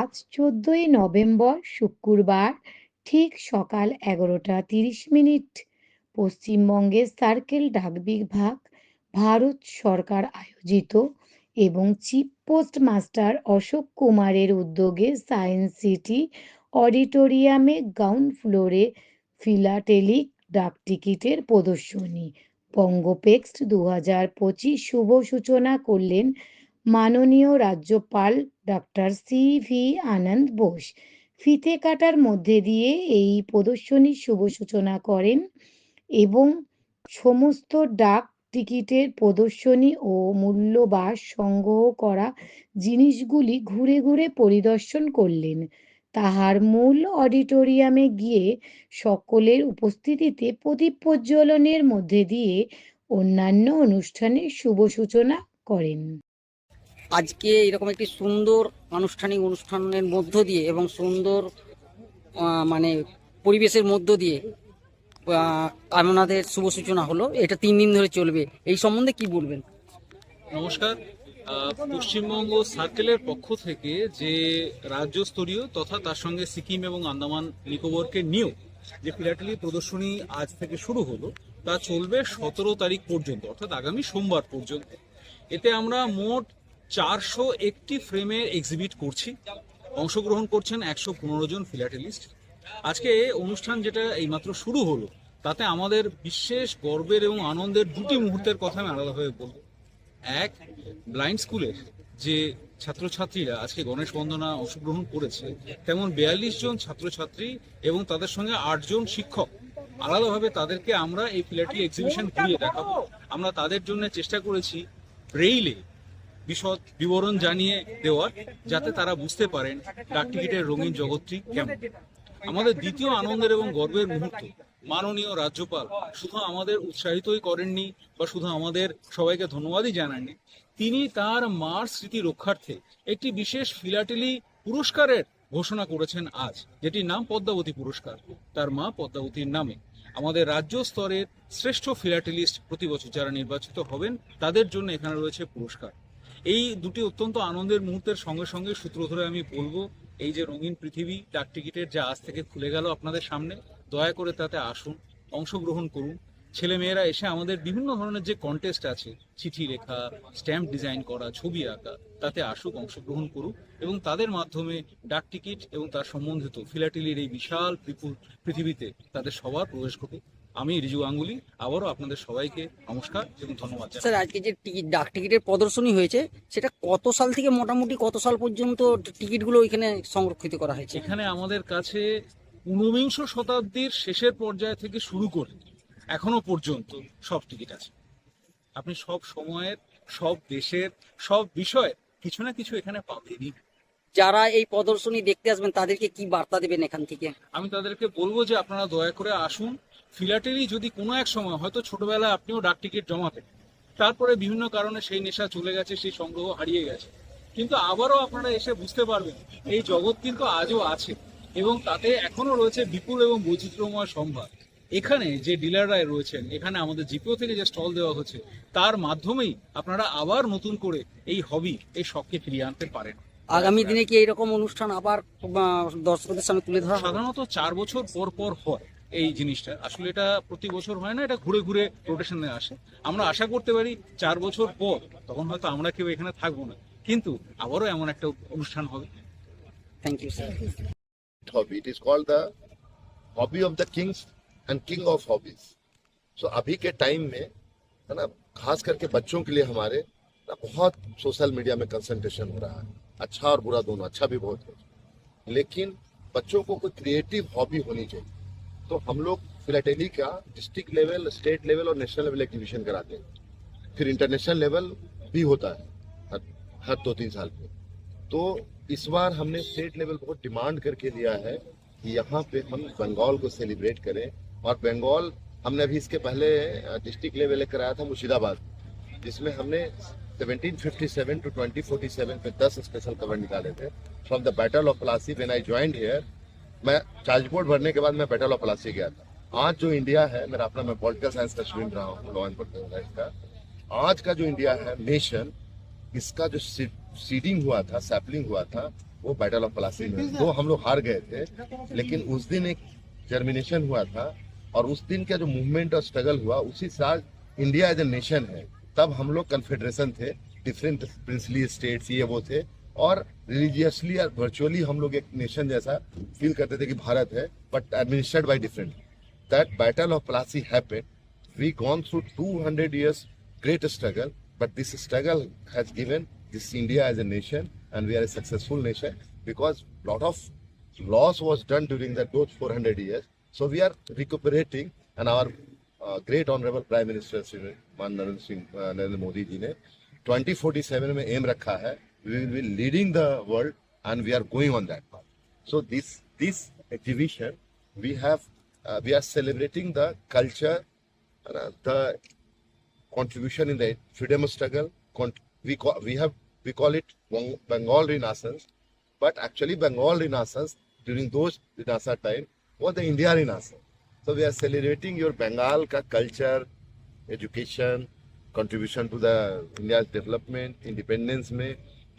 আজ চোদ্দই নভেম্বর শুক্রবার, ঠিক সকাল এগারোটা তিরিশ মিনিট। পশ্চিমবঙ্গের সার্কেল ডাক বিভাগ, ভারত সরকার আয়োজিত এবং চিফ পোস্ট মাস্টার অশোক কুমারের উদ্যোগে সায়েন্স সিটি অডিটোরিয়ামে গ্রাউন্ড ফ্লোরে ফিলাটেলিক ডাক টিকিটের প্রদর্শনী। বঙ্গপেক্সট দু হাজার পঁচিশ শুভ সূচনা করলেন মাননীয় রাজ্যপাল doctor C V Ananda Bose. ফিতে কাটার মধ্যে দিয়ে এই প্রদর্শনীর শুভ সূচনা করেন এবং সমস্ত ডাক টিকিটের প্রদর্শনী ও মূল্যবাস সংগ্রহ করা জিনিসগুলি ঘুরে ঘুরে পরিদর্শন করলেন। তাহার মূল অডিটোরিয়ামে গিয়ে সকলের উপস্থিতিতে প্রদীপ প্রজ্বলনের মধ্যে দিয়ে অন্যান্য অনুষ্ঠানের শুভ সূচনা করেন। আজকে এরকম একটি সুন্দর আনুষ্ঠানিক অনুষ্ঠানের মধ্য দিয়ে এবং সুন্দর মানে পরিবেশের মধ্য দিয়ে আপনাদের শুভ সূচনা হলো, এটা তিন দিন ধরে চলবে। এই সম্বন্ধে কি বলবেন? নমস্কার। পশ্চিমবঙ্গ সার্কেলের পক্ষ থেকে যে রাজ্যস্তরীয় তথা তার সঙ্গে সিকিম এবং আন্দামান নিকোবরকে নিয়েও যে ফিলাটেলি প্রদর্শনী আজ থেকে শুরু হলো, তা চলবে সতেরো তারিখ পর্যন্ত, অর্থাৎ আগামী সোমবার পর্যন্ত। এতে আমরা মোট চারশো একটি ফ্রেমের এক্সিবিট করছি। অংশগ্রহণ করছেন একশো পনেরো জন ফিলাটেলিস্ট আজকে অনুষ্ঠান যেটা এইমাত্র শুরু হলো, তাতে আমাদের বিশেষ গর্বের এবং আনন্দের দুটি মুহূর্তের কথা আমি আলাদাভাবে বলব। এক ব্লাইন্ড স্কুলের যে ছাত্রছাত্রীরা আজকে গণেশ বন্দনা অংশগ্রহণ করেছে, তেমন বিয়াল্লিশ জন ছাত্রছাত্রী এবং তাদের সঙ্গে আটজন শিক্ষক। আলাদাভাবে তাদেরকে আমরা এই ফিলাটি এক্সিবিশন ঘুরিয়ে দেখাবো। আমরা তাদের জন্য চেষ্টা করেছি ব্রেইলে বিশদ বিবরণ জানিয়ে দেওয়ার, যাতে তারা বুঝতে পারেন ডাক টিকিটের রঙিন জগৎটি কেমন। আমাদের দ্বিতীয় আনন্দের এবং গর্বের মুহূর্ত। মাননীয় রাজ্যপাল, শুধু আমাদের উৎসাহিতই করেননি বা শুধু আমাদের সবাইকে ধন্যবাদই জানাননি, তিনি তার মার স্মৃতি রক্ষার্থে একটি বিশেষ ফিলাটেলি পুরস্কারের ঘোষণা করেছেন আজ, যেটির নাম পদ্মাবতী পুরস্কার। তার মা পদ্মাবতীর নামে। আমাদের রাজ্য স্তরের শ্রেষ্ঠ ফিলাটেলিস্ট প্রতি বছর যারা নির্বাচিত হবেন, তাদের জন্য এখানে রয়েছে পুরস্কার। এই দুটি অত্যন্ত আনন্দের মুহূর্তের সঙ্গে সঙ্গে সূত্র ধরে আমি বলব, এই যে রঙিন পৃথিবী ডাক টিকিটের যা আজ থেকে খুলে গেল আপনাদের সামনে, দয়া করে তাতে আসুন, অংশগ্রহণ করুন। ছেলে মেয়েরা এসে আমাদের বিভিন্ন ধরনের যে কন্টেস্ট আছে, চিঠি লেখা স্ট্যাম্প ডিজাইন করা, ছবি আঁকা, তাতে আসুক, অংশগ্রহণ করুক এবং তাদের মাধ্যমে ডাক টিকিট এবং তার সম্বন্ধিত ফিলাটিলির এই বিশাল পৃথিবীতে তাদের সবার প্রবেশ ঘটুক। আমি রিজু গাঙ্গুলি আবারও আপনাদের সবাইকে নমস্কার এবং ধন্যবাদ স্যার আজকে যে টিকিট ডাক টিকিটের প্রদর্শনী হয়েছে সেটা কত সাল থেকে মোটামুটি কত সাল পর্যন্ত টিকিটগুলো ওইখানে সংরক্ষিত করা হয়েছে? এখানে আমাদের কাছে ঊনবিংশ শতাব্দীর শেষের পর্যায় থেকে শুরু করে এখনও পর্যন্ত সব টিকিট আছে। আপনি সব সময়ের সব দেশের সব বিষয়ের কিছু না কিছু এখানে পাবেনই। যারা এই প্রদর্শনী দেখতে আসবেন তাদেরকে কি বার্তা দেবেন এখান থেকে? আমি তাদেরকে বলব যে আপনারা দয়া করে আসুন ফিলাটেলি যদি কোনো এক সময় হয়তো ছোটবেলায় আপনিও ডাক টিকিট জমাতেন তারপরে বিভিন্ন কারণে সেই নেশা চলে গেছে সেই সংগ্রহ হারিয়ে গেছে। কিন্তু আবারও আপনারা এসে বুঝতে পারবেন এই জগৎ কিন্তু আজও আছে এবং তাতে এখনও রয়েছে বিপুল এবং বৈচিত্র্যময় সম্ভার। এখানে যে ডিলাররা রয়েছেন এখানে আমাদের জিপিও থেকে যে স্টল দেওয়া হচ্ছে তার মাধ্যমেই আপনারা আবার নতুন করে এই হবি এই শখকে ফিরিয়ে আনতে পারেন। আগামী দিনে কি এইরকম অনুষ্ঠান আবার দর্শকদের সামনে তুলে ধরা সাধারণত চার বছর পর পর হয়। এই জিনিসটা আসলে এটা প্রতি বছর হয় না এটা ঘুরে ঘুরে রোটেশনে আসে আমরা আশা করতে পারি চার বছর পর তখন হয়তো আমরা কেউ এখানে থাকবো না কিন্তু আবারও এমন একটা অনুষ্ঠান হবে thank you sir hobby. It is called the hobby of the kings and king of hobbies. So अभी के टाइम में है ना खास करके बच्चों के लिए हमारे ना बहुत सोशल मीडिया में कंसंट्रेशन हो रहा है अच्छा और बुरा दोनों अच्छा भी बहुत है लेकिन बच्चों को कोई क्रिएटिव हॉबी होनी चाहिए तो हम लोग फिलाटेली का डिस्ट्रिक्ट लेवल स्टेट लेवल और नेशनल लेवल एग्जीबिशन कराते हैं। फिर इंटरनेशनल लेवल भी होता है, हर हर दो तीन साल पे तो इस बार हमने स्टेट लेवल बहुत डिमांड करके लिया है कि यहाँ पे हम बंगाल को सेलिब्रेट करें। और बंगाल हमने अभी इसके पहले डिस्ट्रिक्ट लेवल कराया था मुर्शिदाबाद। जिसमें हमने 1757 टू 2047 पे 10 स्पेशल कवर निकाले थे। From the battle of Plassey when I joined here मैं चार्ज बोर्ड भरने के बाद मैं बैटल ऑफ़ प्लासी गया था। आज जो इंडिया है, मेरा अपना मैं पॉलिटिकल साइंस का स्टूडेंट रहा हूँ लॉ एंड पॉलिटिकल साइंस का। आज का जो इंडिया है नेशन इसका जो सीडिंग हुआ था सैपलिंग हुआ था, वो बैटल ऑफ़ पलासी में तो हम लोग हार गए थे, लेकिन उस दिन एक जर्मिनेशन हुआ था, और उस दिन का जो मूवमेंट और स्ट्रगल हुआ, उसी साल इंडिया एज ए नेशन है। तब हम लोग कन्फेडरेशन थे डिफरेंट प्रिंसली स्टेट्स ये वो थे। और रिलीजियसली या वर्चुअली हम लोग एक नेशन जैसा फील करते थे कि भारत है but administered by different that battle of Plassey happened we gone through two hundred years great struggle but this struggle has given this India as a nation and we are a successful nation because lot of loss was done during that two four hundred years so we are recuperating and our great honourable prime minister Shriman Narendra Singh Narendra Modi ji ने twenty forty seven में aim रखा है we will be leading the world and we are going on that path so this this exhibition we have uh, we are celebrating the culture uh, the contribution in the freedom struggle. We call, we have we call it Beng- Bengal Renaissance, but actually Bengal Renaissance during those Renaissance time was the India Renaissance. So we are celebrating your Bengal ka culture, education, contribution to the India's development, independence में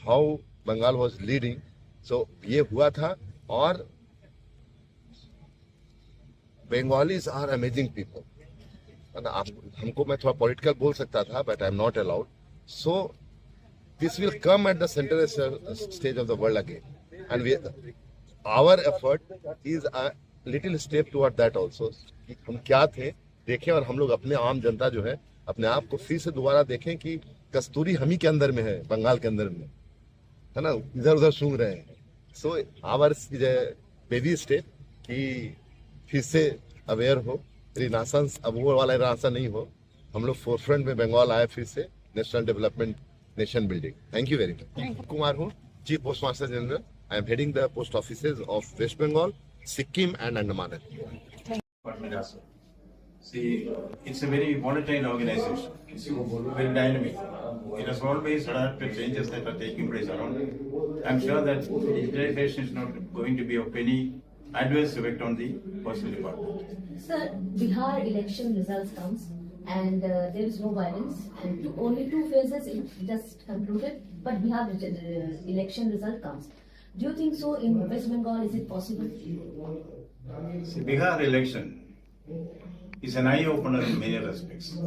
how Bengal was leading so ये हुआ था और Bengalis are amazing people हमको मैं थोड़ा political बोल सकता था but I am not allowed so this will come at the stage of the world again and we our effort is a little step toward that also हम क्या थे, देखें और हम लोग अपने आम जनता जो है, अपने आप को फिर से दोबारा देखें कि कस्तूरी हम ही के अंदर में है, बंगाल के अंदर में। है ना इधर उधर सूंघ रहे हैं सो आवर बेबी स्टेप कि फिर से अवेयर हो रिनासेंस अब वो वाला रिनासेंस नहीं हो हम लोग फोरफ्रंट में बंगाल आए फिर से national development nation building thank you very much Kumar हूँ chief post master general I am heading the post office of West Bengal Sikkim and Andaman. See, it's a very volatile organization. It's very dynamic. It has always adapted to changes that are taking place around it. I'm sure that digitization is not going to be of any adverse effect on the postal department. Sir, Bihar election results comes and uh, there is no violence and two, only two phases it just concluded but Bihar uh, election result comes. Do you think so in West Bengal is it possible? See, Bihar election is an eye opener in many respects.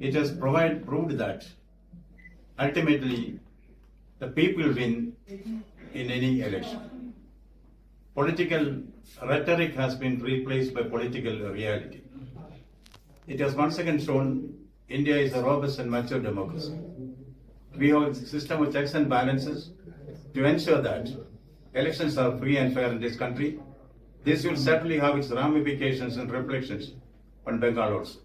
It has provide, proved that ultimately the people win in any election. Political rhetoric has been replaced by political reality. It has once again shown India is a robust and mature democracy. We have a system of checks and balances to ensure that elections are free and fair in this country. This will certainly have its ramifications and reflections on Bengal also.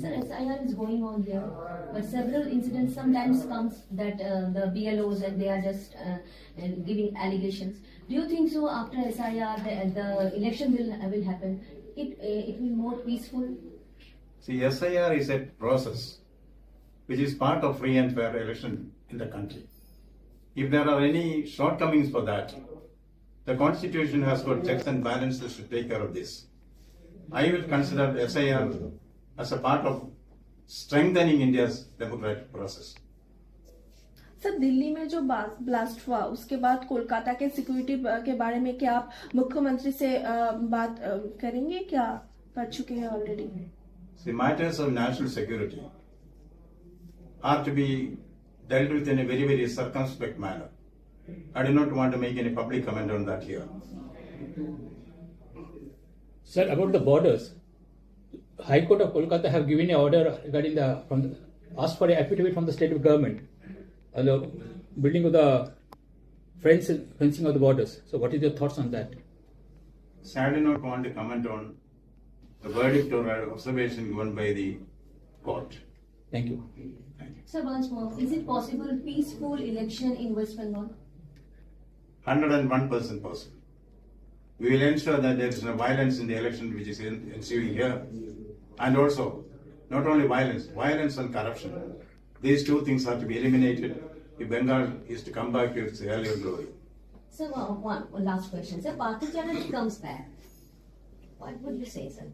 Sir, SIR is going on here but several incidents sometimes comes that uh, the BLOs and they are just uh, uh, giving allegations. Do you think so after SIR the, the election will, will happen? It, uh, it will be more peaceful? See, SIR is a process which is part of free and fair election in the country. If there are any shortcomings for that, the constitution has got checks and balances to take care of this. I will consider SIR as a part of strengthening India's democratic process. Sir Delhi में जो blast हुआ उसके बाद कोलकाता के security के बारे में क्या आप मुख्यमंत्री से बात करेंगे? क्या कर चुके हैं already see matters of national security are to be dealt with in a very very circumspect manner I do not want to make any public comment on that here sir about the borders High Court of Kolkata have given an order regarding the from the, asked for an affidavit from the state government on the building of the fence, fencing of the borders. So, what is your thoughts on that? So I do not want to comment on the verdict or observation given by the court. Thank you. Sir, once more, is it possible peaceful election in West Bengal? Hundred and one percent possible. We will ensure that there is no violence in the election which is ensuing here. And also, not only violence, violence and corruption. These two things are to be eliminated if Bengal is to come back to its earlier glory. Sir, one, one one last question. Sir, Partha Chatterjee comes back. What would you say, sir?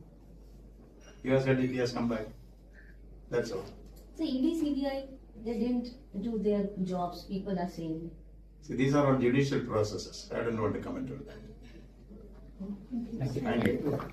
You have said it has come back. That's all. So ED, CBI, they didn't do their jobs, people are saying. See, these are all judicial processes. I don't want to comment on that. Thank you. Thank you.